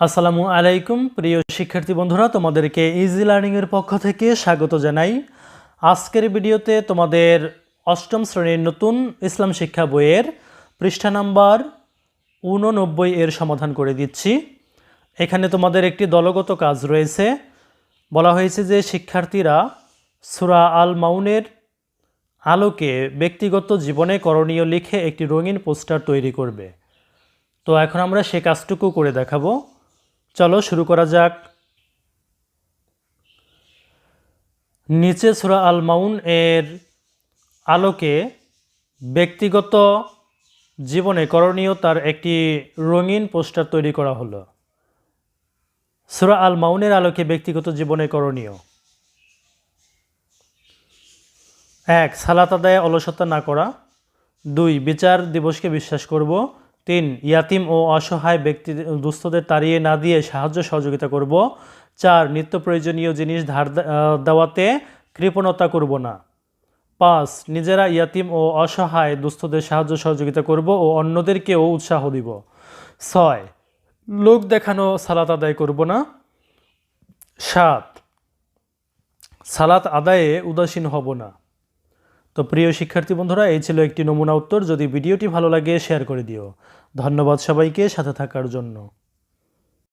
আসসালামু আলাইকুম, প্রিয় শিক্ষার্থী বন্ধুরা, তোমাদেরকে ইজি লার্নিংয়ের পক্ষ থেকে স্বাগত জানাই। আজকের ভিডিওতে তোমাদের অষ্টম শ্রেণির নতুন ইসলাম শিক্ষা বইয়ের পৃষ্ঠা নাম্বার উননব্বই এর সমাধান করে দিচ্ছি। এখানে তোমাদের একটি দলগত কাজ রয়েছে। বলা হয়েছে যে শিক্ষার্থীরা সুরা আল মাউনের আলোকে ব্যক্তিগত জীবনে করণীয় লিখে একটি রঙিন পোস্টার তৈরি করবে। তো এখন আমরা সে কাজটুকু করে দেখাবো। চলো শুরু করা যাক। নিচে সুরা আল মাউন এর আলোকে ব্যক্তিগত জীবনে করণীয় তার একটি রঙিন পোস্টার তৈরি করা হলো। সুরা আল মাউনের আলোকে ব্যক্তিগত জীবনে করণীয়। এক, সালাত আদায়ে অলসতা না করা। দুই, বিচার দিবসকে বিশ্বাস করব। তিন, ইয়াতিম ও অসহায় ব্যক্তি দুস্থদের তাড়িয়ে না দিয়ে সাহায্য সহযোগিতা করব। চার, নিত্য প্রয়োজনীয় জিনিস ধার দেওয়াতে কৃপণতা করব না। পাঁচ, নিজেরা ইয়াতিম ও অসহায় দুস্থদের সাহায্য সহযোগিতা করব ও অন্যদেরকেও উৎসাহ দিব। ছয়, লোক দেখানো সালাত আদায় করব না। সাত, সালাত আদায়ে উদাসীন হব না। তো প্রিয় শিক্ষার্থী বন্ধুরা, এই ছিল একটি নমুনা উত্তর। যদি ভিডিওটি ভালো লাগে শেয়ার করে দিও। ধন্যবাদ সবাইকে, সাথে থাকার জন্য।